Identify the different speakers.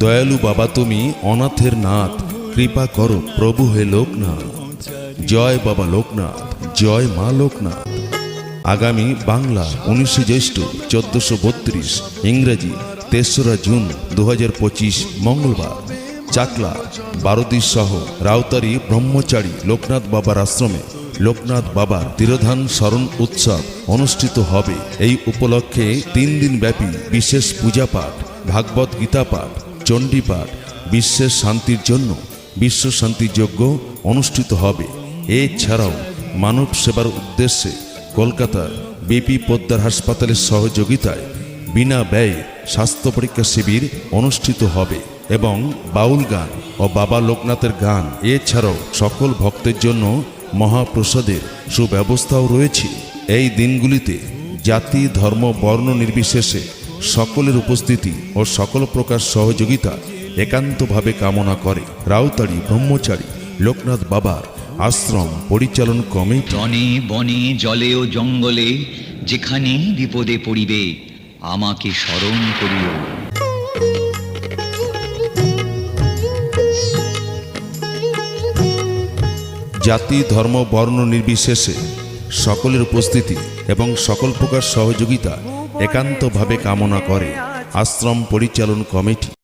Speaker 1: দয়ালু বাবা তুমি অনাথের নাথ, কৃপা করো, প্রভু হে লোকনাথ। জয় বাবা লোকনাথ, জয় মা লোকনাথ। আগামী বাংলা উনিশে জ্যৈষ্ঠ চোদ্দশো বত্রিশ, ইংরেজি তেসরা জুন দু হাজার পঁচিশ, মঙ্গলবার। চাকলা বারুদি সহ রাউতারি ব্রহ্মচারী লোকনাথ বাবার আশ্রমে লোকনাথ বাবার তিরোধান স্মরণ উৎসব অনুষ্ঠিত হবে। এই উপলক্ষে তিন দিন ব্যাপী বিশেষ পূজা পাঠ ভাগবত গীতা পাঠ চণ্ডী পাঠ বিশ্বের শান্তির জন্য, বিশ্ব শান্তি অনুষ্ঠিত হবে। এছাড়াও মানব সেবার উদ্দেশ্যে কলকাতার বিপি পোদ্দার হাসপাতালের সহযোগিতায় বিনা ব্যয়ে স্বাস্থ্য পরীক্ষা শিবির অনুষ্ঠিত হবে এবং বাউল গান ও বাবা লোকনাথের গান, এছাড়াও সকল ভক্তের জন্য মহাপ্রসাদের সুব্যবস্থাও রয়েছে। এই দিনগুলিতে জাতি, ধর্ম, বর্ণ নির্বিশেষে সকলের উপস্থিতি ও সকল প্রকার সহযোগিতা একান্তভাবে কামনা করে। রাউতাড়ি ব্রহ্মচারী লোকনাথ বাবার আশ্রম পরিচালন কমিটি।
Speaker 2: বনে বনে জলে ও জঙ্গলে যেখানে বিপদে পড়িবে আমাকে স্মরণ করিও।
Speaker 1: জাতি ধর্ম বর্ণ নির্বিশেষে সকলের উপস্থিতি এবং সকল প্রকার সহযোগিতা একান্তভাবে কামনা করে। আশ্রম পরিচালন কমিটি